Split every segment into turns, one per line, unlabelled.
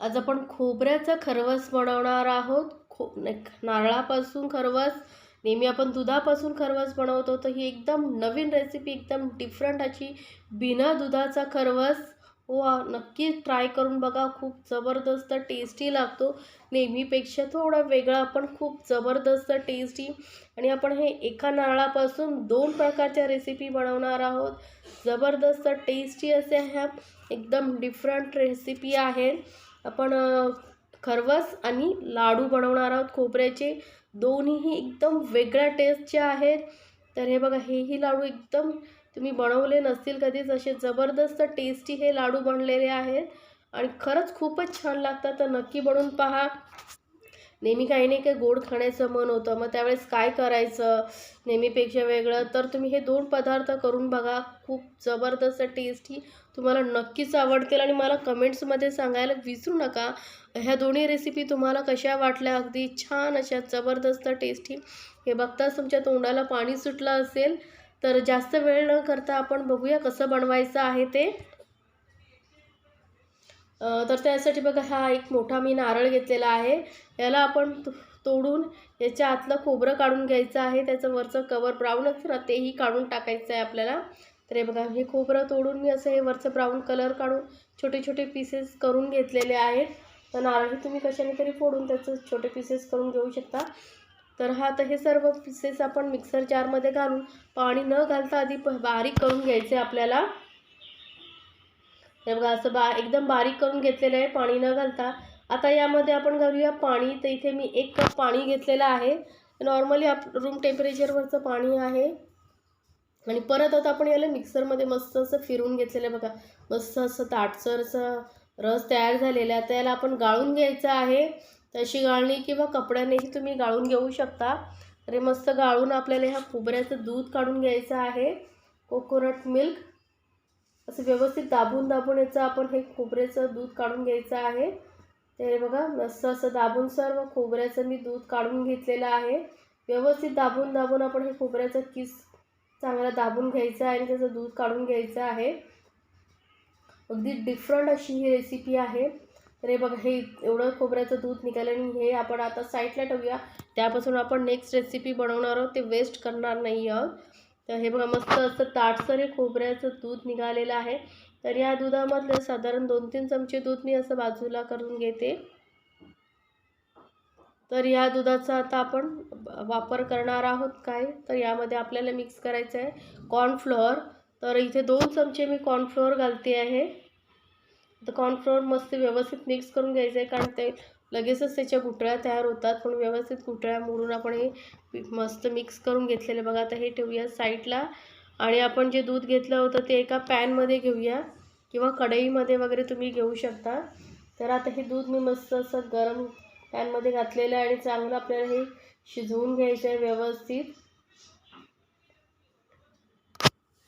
आज आपण खोबऱ्याचा खरवस बनवणार आहोत. खो नारळापासून खरवस नेहमी आपण दुधापासून खरवस बनवतो तर ही एकदम नवीन रेसिपी एकदम डिफरंट अशी बिना दुधाचा खरवस. वा नक्की ट्राय करून बघा खूप जबरदस्त टेस्टी लागतो. नेहमीपेक्षा थोडा वेगळा पण खूप जबरदस्त टेस्टी आणि आपण हे एका नारळापासून दोन प्रकारच्या रेसिपी बनवणार आहोत. जबरदस्त टेस्टी असे ह्या एकदम डिफरंट रेसिपी आहेत. आपण खरवस आणि लाडू बनवणार आहोत. खोबऱ्याचे दोन्हीही एकदम वेगळ्या टेस्टचे आहेत. तर हे बघा हेही लाडू एकदम तुम्ही बनवले नसतील कधीच असे जबरदस्त टेस्टी हे लाडू बनलेले आहेत. आणि खरंच खूपच छान लागतात. तर नक्की बनवून पहा. नेहमी काही नाही काही गोड खाण्याचं मन होतं. मग त्यावेळेस काय करायचं? नेहमीपेक्षा वेगळं. तर तुम्ही हे दोन पदार्थ करून बघा. खूप जबरदस्त टेस्टी तुम्हाला नक्कीच आवडतील आणि मला कमेंट्समध्ये सांगायला विसरू नका. ह्या दोन्ही रेसिपी तुम्हाला कशा वाटल्या? अगदी छान अशा जबरदस्त टेस्टी हे बघताच तुमच्या तोंडाला पाणी सुटलं असेल तर जास्त वेळ न करता आपण बघूया कसं बनवायचं आहे ते. तर त्यासाठी बघा हा एक मोठा मी नारळ घेतलेला आहे. याला आपण तो- तोडून याच्या आतलं खोबरं काढून घ्यायचं आहे. त्याचं वरचं कवर ब्राऊन असतं ना तेही काढून टाकायचं आहे आपल्याला. तर हे बघा हे खोबरं तोडून मी असं हे वरचं ब्राऊन कलर काढून छोटे छोटे पीसेस करून घेतलेले आहेत. तर नारळही तुम्ही कशाने तरी फोडून त्याचं छोटे पीसेस करून घेऊ शकता. तर हा तर हे सर्व पीसेस आपण मिक्सर जारमध्ये घालून पाणी न घालता आधी प- बारीक करून घ्यायचे आपल्याला. हे बघा असं बा एकदम बारीक करून घेतलेलं आहे पाणी न घालता. आता यामध्ये आपण घालूया पाणी. तर इथे मी एक कप पाणी घेतलेलं आहे. नॉर्मली आप रूम टेम्परेचरवरचं पाणी आहे. आणि परत आता आपण याला मिक्सरमध्ये मस्त असं फिरून घेतलेलं आहे बघा. मस्त असं ताटसरचं रस तयार झालेला आहे. आता याला आपण गाळून घ्यायचं आहे. तशी गाळणी किंवा कपड्यानेही तुम्ही गाळून घेऊ शकता. तरी मस्त गाळून आपल्याला ह्या खोबऱ्याचं दूध काढून घ्यायचं आहे. Coconut milk. असं व्यवस्थित दाबून दाबून याचं आपण हे खोबऱ्याचं दूध काढून घ्यायचं आहे. ते बघा मस्त असं दाबून सर्व खोबऱ्याचं मी दूध काढून घेतलेलं आहे. व्यवस्थित दाबून दाबून आपण हे खोबऱ्याचं किस चांगला दाबून घ्यायचं आहे आणि त्याचं दूध काढून घ्यायचं आहे. अगदी डिफरंट अशी ही रेसिपी आहे. तर हे बघा हे एवढं खोबऱ्याचं दूध निघालं आणि हे आपण आता साईडला ठेवूया. त्यापासून आपण नेक्स्ट रेसिपी बनवणार आहोत. ते वेस्ट करणार नाही आहोत. तर हे बघा मस्त असं ताटसर हे खोबऱ्याचं दूध निघालेलं आहे. तर या दुधामधलं साधारण दोन तीन चमचे दूध मी असं बाजूला करून घेते. तर या दुधाचा आता आपण वापर करणार आहोत काय? तर यामध्ये आपल्याला मिक्स करायचं आहे कॉर्नफ्लोअर तर इथे दोन चमचे मी कॉर्नफ्लोअर घालते आहे. तर कॉर्नफ्लोअर मस्त व्यवस्थित मिक्स करून घ्यायचं आहे कारण ते लगेचच त्याच्या गुटळ्या तयार होतात. पण व्यवस्थित गुटळ्या मोडून आपण हे मस्त मिक्स करून घेतलेले बघा आता हे ठेवूया साईडला. आणि आपण जे दूध घेतलं होतं ते एका पॅनमध्ये घेऊया किंवा कढईमध्ये वगैरे तुम्ही घेऊ शकता. तर आता हे दूध मी मस्त असं गरम पॅनमध्ये घातलेलं आहे आणि चांगलं आपल्याला हे शिजवून घ्यायचं आहे व्यवस्थित.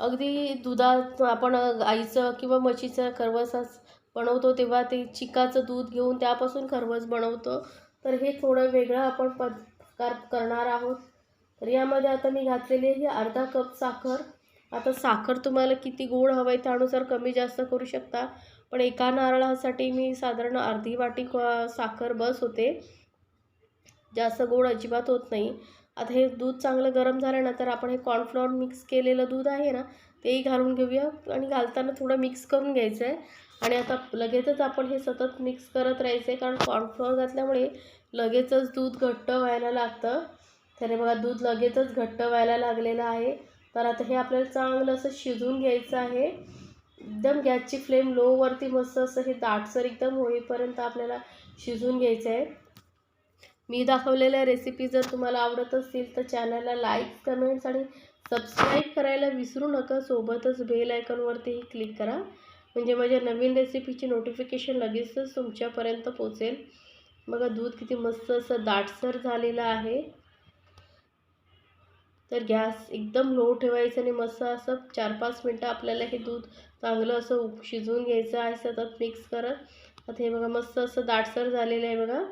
अगदी दुधात आपण गाईचं किंवा म्हशीचं खरवस बनवतो तेव्हा ते चिकाचं दूध घेऊन त्यापासून खरवस बनवतो. तर हे थोडं वेगळं आपण प्रकार करणार आहोत. तर यामध्ये आता मी घातलेली आहे अर्धा कप साखर. आता साखर तुम्हाला किती गोड हवं आहे त्यानुसार कमी जास्त करू शकता. पण एका नारळासाठी मी साधारण अर्धी वाटी साखर बस होते. जास्त गोड अजिबात होत नाही. आता हे दूध चांगलं गरम झाल्यानंतर आपण हे कॉर्नफ्लॉवर मिक्स केलेलं दूध आहे ना तेही घालून घेऊया. आणि घालताना थोडं मिक्स करून घ्यायचं आहे आणि आता लगेचच आपण हे सतत मिक्स करत राहायचं आहे कारण कॉर्नफ्लॉवर घातल्यामुळे लगेचच दूध घट्ट व्हायला लागतं. तर बघा दूध लगेचच घट्ट व्हायला लागलेलं आहे. तर आता हे आपल्याला चांगलं असं शिजवून घ्यायचं आहे. एकदम गॅसची फ्लेम लोवरती मस्त असं हे दाटसर एकदम होईपर्यंत आपल्याला शिजून घ्यायचं आहे. मी दाखवलेल्या रेसिपी जर तुम्हाला आवडत असतील तर चॅनलला लाईक कमेंट्स आणि सबस्क्राईब करायला विसरू नका. सोबतच बेल आयकॉनवरतीही क्लिक करा. म्हणजे माझ्या नवीन रेसिपीची नोटिफिकेशन लगेचच तुमच्यापर्यंत पोचेल बघा दूध किती मस्त असं दाटसर झालेलं आहे. तर गॅस एकदम लो ठेवायचं आणि मस्त असं चार पाच मिनटं आपल्याला हे दूध चांगलं असं उक- शिजवून घ्यायचं आहे सतत मिक्स करत. आता हे बघा मस्त असं दाटसर झालेलं आहे बघा.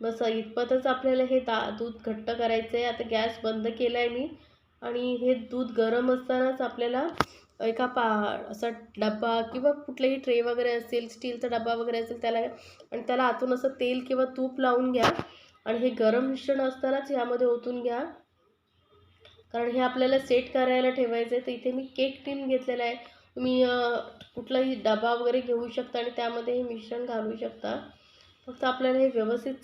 बस इतपतच आपल्याला हे दा दूध घट्ट करायचं आहे. आता गॅस बंद केला आहे मी आणि हे दूध गरम असतानाच आपल्याला एका पा असा डब्बा किंवा कुठलेही ट्रे वगैरे असेल स्टीलचा डब्बा वगैरे असेल त्याला आणि त्याला आतून असं तेल किंवा तूप लावून घ्या आणि हे गरम मिश्रण असतानाच यामध्ये ओतून घ्या. कारण हे आपल्याला सेट करायला ठेवायचं आहे तर इथे मी केक टीन घेतलेला आहे. तुम्ही कुठलाही डबा वगैरे घेऊ शकता आणि त्यामध्ये हे मिश्रण घालू शकता. फक्त आपल्याला हे व्यवस्थित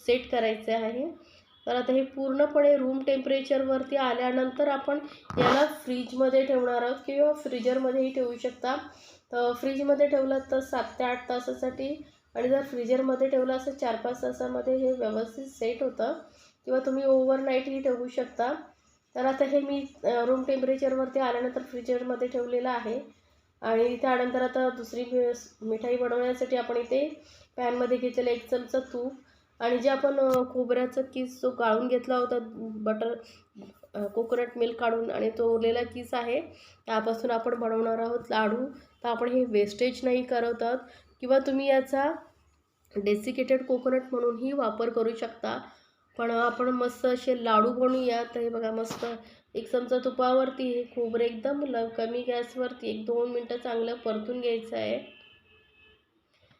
सेट करायचे आहे. तर आता हे पूर्णपणे रूम टेम्परेचरवरती आल्यानंतर आपण याला फ्रीजमध्ये ठेवणार आहोत किंवा फ्रीजरमध्येही ठेवू शकता. तर फ्रीजमध्ये ठेवलं तर सात ते आठ तासासाठी आणि जर फ्रीजरमध्ये ठेवलं असं चार पाच तासामध्ये हे व्यवस्थित सेट होतं. किंवा तुम्ही ओव्हरनाईटही ठेवू शकता. तर आता हे मी रूम टेम्परेचरवरती आल्यानंतर फ्रीजरमध्ये ठेवलेलं आहे. आणि त्यानंतर आता दुसरी मिठाई बनवण्यासाठी आपण इथे पॅनमध्ये घेतलेलं एक चमचा तूप आणि जे आपण खोबऱ्याचा किस जो गाळून घेतला होता बटर कोकोनट मिल्क काढून आणि तो उरलेला किस आहे त्यापासून आपण बनवणार आहोत लाडू. तर आपण हे वेस्टेज नाही करत आहोत किंवा तुम्ही याचा डेसिकेटेड कोकोनट म्हणूनही वापर करू शकता. पण आपण मस्त असे लाडू बनवूया. तर हे बघा मस्त एक चमचा तुपावरती हे खोबरं एकदम लव कमी गॅसवरती एक दोन मिनटं चांगलं परतून घ्यायचं आहे.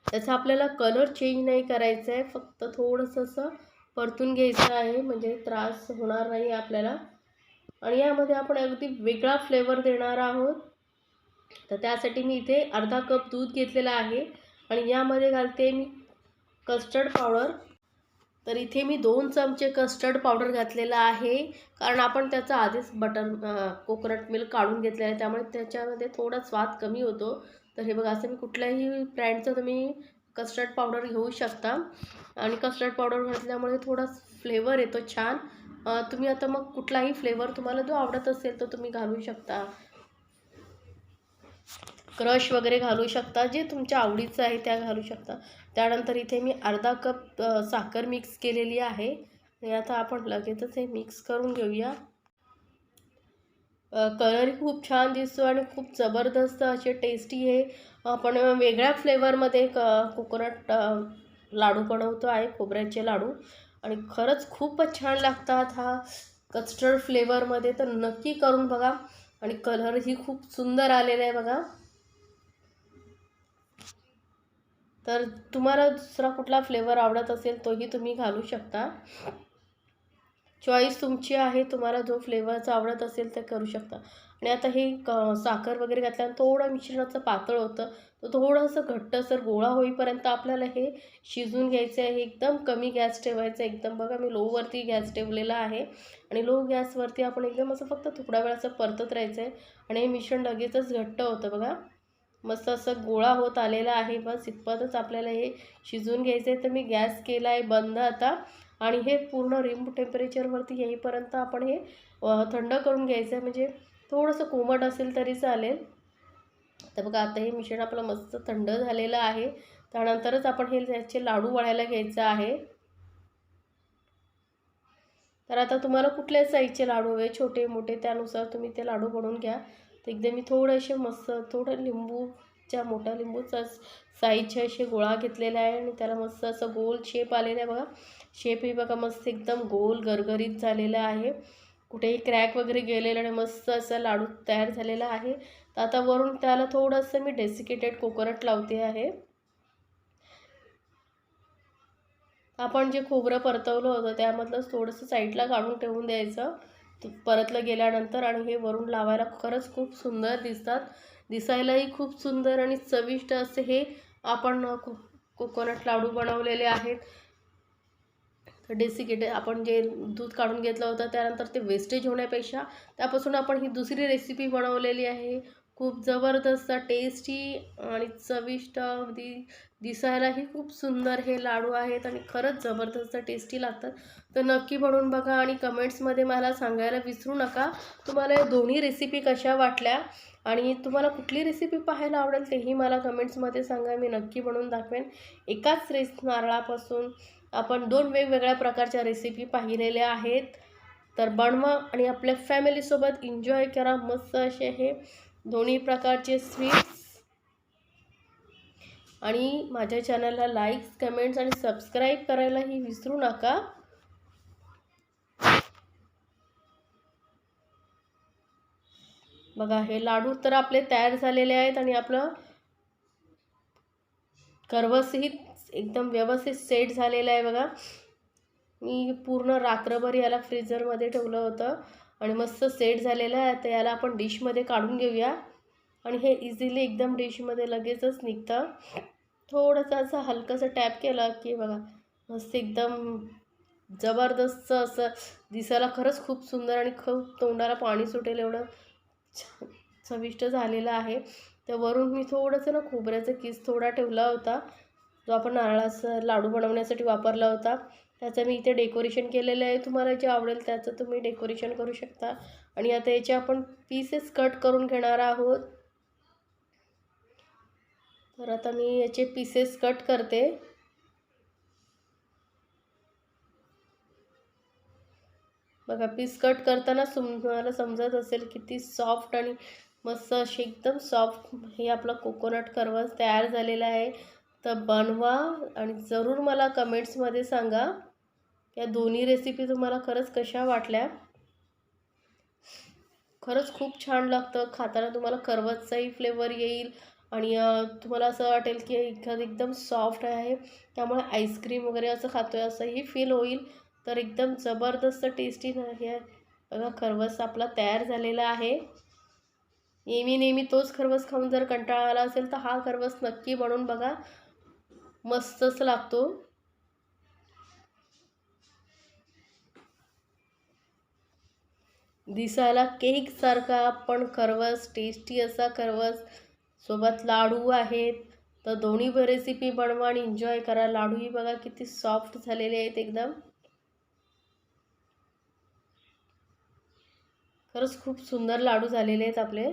त्याचा आपल्याला कलर चेंज नाही करायचा आहे. फक्त थोडंसं असं परतून घ्यायचं आहे. म्हणजे त्रास होणार नाही आपल्याला. आणि यामध्ये आपण अगदी वेगळा फ्लेवर देणार आहोत. तर त्यासाठी मी इथे अर्धा कप दूध घेतलेलं आहे. आणि यामध्ये घालते मी कस्टर्ड पावडर. तर इथे मी दोन चमचे कस्टर्ड पावडर घातलेला आहे. कारण आपण त्याचा आधीच बटर कोकोनट मिल्क काढून घेतलेला आहे. त्यामुळे त्याच्यामध्ये थोडा स्वाद कमी होतो. तर हे बघा असं मी कुठल्याही ब्रँडचं तुम्ही कस्टर्ड पावडर घेऊ शकता. आणि कस्टर्ड पावडर घातल्यामुळे थोडा फ्लेवर येतो छान. तुम्ही आता मग कुठलाही फ्लेवर तुम्हाला जो आवडत असेल तो तुम्ही घालू शकता. क्रश वगैरे घालू शकता जे तुमच्या आवडीचं आहे त्या घालू शकता. त्यानंतर इथे मी अर्धा कप साखर मिक्स केलेली आहे. आणि आता आपण लगेचच हे मिक्स करून घेऊया. कलर खूप छान दिसतो आणि खूप जबरदस्त असे टेस्टी हे आपण वेगळ्या फ्लेवरमध्ये क कोकोनट लाडू बनवतो आहे खोबऱ्याचे लाडू. आणि खरंच खूपच छान लागतात हा कस्टर्ड फ्लेवरमध्ये तर नक्की करून बघा. आणि कलरही खूप सुंदर आलेला आहे बघा. तर तुम्हाला दुसरा कुठला फ्लेवर आवडत असेल तोही तुम्ही घालू शकता. चॉईस तुमची आहे तुम्हाला जो फ्लेवरचा आवडत असेल ते करू शकता. आणि आता हे क साखर वगैरे घातल्यानं थोडं मिश्रणाचं पातळ होतं. तर थोडंसं घट्टसर गोळा होईपर्यंत आपल्याला हे शिजून घ्यायचं आहे. एकदम कमी गॅस ठेवायचं एकदम बघा मी लोवरती गॅस ठेवलेला आहे. आणि लो गॅसवरती आपण एकदम असं फक्त थोड्या वेळाचं परतत राहायचं आहे. आणि हे मिश्रण लगेचच घट्ट होतं बघा. मस्त असं गोळा होत आलेला आहे. बस इतपतच आपल्याला हे शिजवून घ्यायचं आहे तर मी गॅस केला आहे बंद आता. आणि हे पूर्ण रिम टेम्परेचरवरती येईपर्यंत आपण हे थंड करून घ्यायचं आहे म्हणजे थोडंसं कोमट असेल तरी चालेल. तर बघा आता हे मिश्रण आपलं मस्त थंड झालेलं आहे. त्यानंतरच आपण हे त्याचे लाडू वळायला घ्यायचं आहे. तर आता तुम्हाला कुठल्या साईजचे लाडू हवे? छोटे मोठे त्यानुसार तुम्ही ते लाडू बनवून घ्या. तर एकदम मी थोडेसे मस्त थोडं लिंबूच्या मोठ्या लिंबूचा साईजचे असे गोळा घेतलेला आहे आणि त्याला मस्त असं गोल शेप आलेला आहे बघा. शेप ही बघा मस्त एकदम गोल गरगरीत झालेला आहे. कुठेही क्रॅक वगैरे गेलेला नाही मस्त असा लाडू तयार झालेला आहे. तर आता वरून त्याला थोडंसं मी डेसिकेटेड कोकोनट लावते आहे. आपण जे खोबरं परतवलं होतं त्यामधलंच थोडंसं साईडला काढून ठेवून द्यायचं. परतलं गेल्यानंतर आणि हे वरून लावायला खरंच खूप सुंदर दिसतात. दिसायलाही खूप सुंदर आणि चविष्ट असे हे आपण को कोकोनट लाडू बनवलेले आहेत. डेसिकेटे आपण जे दूध काढून घेतलं होतं त्यानंतर ते वेस्टेज होण्यापेक्षा त्यापासून आपण ही दुसरी रेसिपी बनवलेली आहे. खूप जबरदस्त टेस्टी आणि चविष्ट अगदी दिसायलाही खूप सुंदर हे लाडू आहेत आणि खरंच जबरदस्त टेस्टी लागतात. तर नक्की बनवून बघा आणि कमेंट्समध्ये मला सांगायला विसरू नका. तुम्हाला या दोन्ही रेसिपी कशा वाटल्या आणि तुम्हाला कुठली रेसिपी पाहायला आवडेल तेही मला कमेंट्समध्ये सांगा. मी नक्की बनवून दाखवेन. एकाच रेस नारळापासून आपण दोन वेगवेगळ्या प्रकारच्या रेसिपी पाहिलेल्या आहेत. तर बनवा आणि आपल्या फॅमिलीसोबत एन्जॉय करा. मस्त असे हे दोन्ही प्रकारचे स्वीट्स आणि माझ्या चॅनलला लाईक्स कमेंट्स आणि सबस्क्राईब करायलाही विसरू नका. बघा हे लाडू तर आपले तयार झालेले आहेत आणि आपलं करवसही एकदम व्यवस्थित सेट झालेलं आहे बघा. मी पूर्ण रात्रभर याला फ्रीजरमध्ये ठेवलं होतं आणि मस्त सेट झालेलं आहे. तर याला आपण डिशमध्ये काढून घेऊया. आणि हे इझिली एकदम डिशमध्ये लगेचच निघतं. थोडंसं असं हलकंसं टॅप केलं की बघा मस्त एकदम जबरदस्त असं दिसायला खरंच खूप सुंदर आणि खूप तोंडाला पाणी सुटेल एवढं छान चविष्ट झालेलं आहे. तर वरून मी थोडंसं ना खोबऱ्याचा किस थोडा ठेवला होता. जो आपण नारळाचा लाडू बनवण्यासाठी वापरला होता. त्याचं मी इथे डेकोरेशन केलेलं आहे. तुम्हाला जे आवडेल त्याचं तुम्ही डेकोरेशन करू शकता. आणि आता याचे आपण पीसेस कट करून घेणार आहोत. तर आता मी याचे पीसेस कट करते. बघा पीस कट करताना तुम्हाला समजत असेल किती सॉफ्ट आणि मस्त अशी एकदम सॉफ्ट हे आपलं कोकोनट करवस तयार झालेला आहे. तर बनवा आणि जरूर मला कमेंट्समध्ये सांगा. या दोन्ही रेसिपी तुम्हाला खरंच कशा वाटल्या? खरंच खूप छान लागतं. खाताना तुम्हाला करवसचाही फ्लेवर येईल. आणि तुम्हाला असं वाटेल की एखादं एकदम सॉफ्ट आहे त्यामुळे आईस्क्रीम वगैरे असं खातो आहे असंही फील होईल. तर एकदम जबरदस्त टेस्टी हे बघा खरवस आपला तयार झालेला आहे. नेहमी नेहमी तोच खरवस खाऊन जर कंटाळा आला असेल तर हा खरवस नक्की बनवून बघा. मस्तच लागतो. दिसायला केकसारखा पण खरवस टेस्टी असा खरवस. सोबत लाडू आहेत. तर दोन्ही रेसिपी बनवा आणि एन्जॉय करा. लाडूही बघा किती सॉफ्ट झालेले आहेत एकदम. खरंच खूप सुंदर लाडू झालेले आहेत आपले.